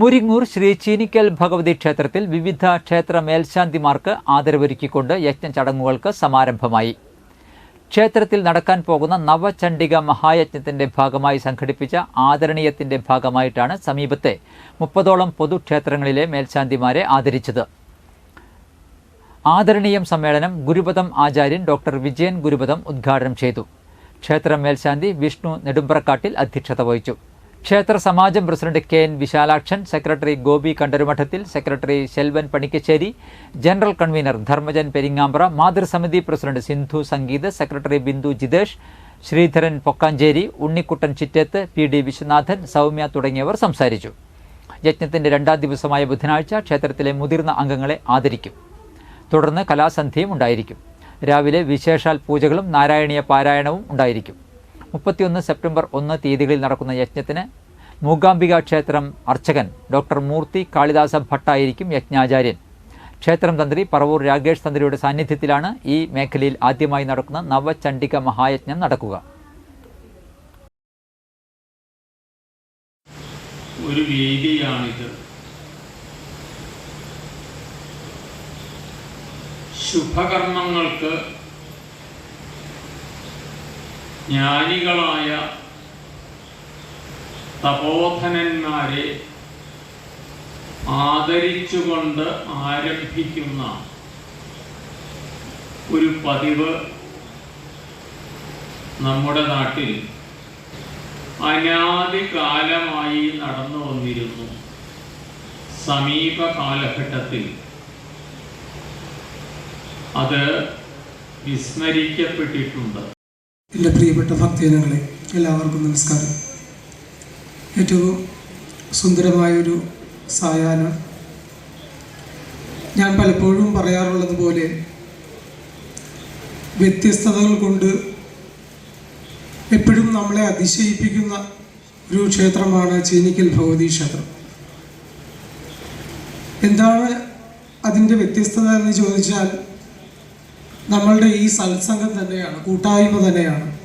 മുരിങ്ങൂർ ശ്രീ ചീനിക്കൽ ഭഗവതി ക്ഷേത്രത്തിൽ വിവിധ ക്ഷേത്ര മേൽശാന്തിമാർക്ക് ആദരവൊരുക്കിക്കൊണ്ട് യജ്ഞ ചടങ്ങുകൾക്ക് സമാരംഭമായി. ക്ഷേത്രത്തിൽ നടക്കാൻ പോകുന്ന നവചണ്ഡിക മഹായജ്ഞത്തിന്റെ ഭാഗമായി സംഘടിപ്പിച്ച ആദരണീയത്തിന്റെ ഭാഗമായിട്ടാണ് സമീപത്തെ മുപ്പതോളം പൊതുക്ഷേത്രങ്ങളിലെ മേൽശാന്തിമാരെ ആദരിച്ചത്. ആദരണീയം സമ്മേളനം ഗുരുപദം ആചാര്യൻ ഡോക്ടർ വിജയൻ ഗുരുപദം ഉദ്ഘാടനം ചെയ്തു. ക്ഷേത്ര മേൽശാന്തി വിഷ്ണു നെടുമ്പ്രക്കാട്ടിൽ അധ്യക്ഷത വഹിച്ചു. ക്ഷേത്ര സമാജം president K N Vishalakshan secretary Gopi Kandarumadathil secretary Selvan Panikkasseri general convener Dharmajan Peringampra മാതൃസമിതി president Sindhu Sangeeth secretary Bindu Jithesh Sreedharan Pokkancheri Unnikuttan Chittethu P D Viswanathan Soumya തുടങ്ങിയവർ സംസാരിച്ചു. യജ്ഞത്തിന്റെ രണ്ടാം ദിവസമായ ബുധനാഴ്ച ക്ഷേത്രത്തിലെ മുതിർന്ന അംഗങ്ങളെ ആദരിക്കും. തുടർന്ന് കലാസന്ധ്യയും ഉണ്ടായിരിക്കും. രാവിലെ വിശേഷാൽ പൂജകളും നാരായണീയ പാരായണവും ഉണ്ടായിരിക്കും. മുപ്പത്തിയൊന്ന് സെപ്റ്റംബർ ഒന്ന് തീയതികളിൽ നടക്കുന്ന യജ്ഞത്തിന് മൂകാംബിക ക്ഷേത്രം അർച്ചകൻ ഡോക്ടർ മൂർത്തി കാളിദാസ ഭട്ടായിരിക്കും യജ്ഞാചാര്യൻ. ക്ഷേത്രം തന്ത്രി പറവൂർ രാകേഷ് തന്ത്രിയുടെ സാന്നിധ്യത്തിലാണ് ഈ മേഖലയിൽ ആദ്യമായി നടക്കുന്ന നവചണ്ഡിക മഹായജ്ഞം നടക്കുക. ഒരു വേദിയാണിത്. ശുഭകർമ്മങ്ങൾക്ക് ജ്ഞാനികളായ തപോധനന്മാരെ ആദരിച്ചുകൊണ്ട് ആരംഭിക്കുന്ന ഒരു പതിവ് നമ്മുടെ നാട്ടിൽ അനാദികാലമായി നടന്നു വന്നിരുന്നു. സമീപ കാലഘട്ടത്തിൽ അത് വിസ്മരിക്കപ്പെട്ടിട്ടുണ്ട്. എന്റെ പ്രിയപ്പെട്ട ഭക്തജനങ്ങളെ എല്ലാവർക്കും നമസ്കാരം. ഏറ്റവും സുന്ദരമായൊരു സായാഹ്നം ഞാൻ പലപ്പോഴും പറയാറുള്ളത് പോലെ വ്യത്യസ്തതകൾ കൊണ്ട് എപ്പോഴും നമ്മളെ അതിശയിപ്പിക്കുന്ന ഒരു ക്ഷേത്രമാണ് ചീനിക്കൽ ഭഗവതി ക്ഷേത്രം. എന്താണ് അതിന്റെ വ്യത്യസ്തത എന്ന് ചോദിച്ചാൽ നമ്മളുടെ ഈ സത്സംഗം തന്നെയാണ് കൂട്ടായ്മ തന്നെയാണ്.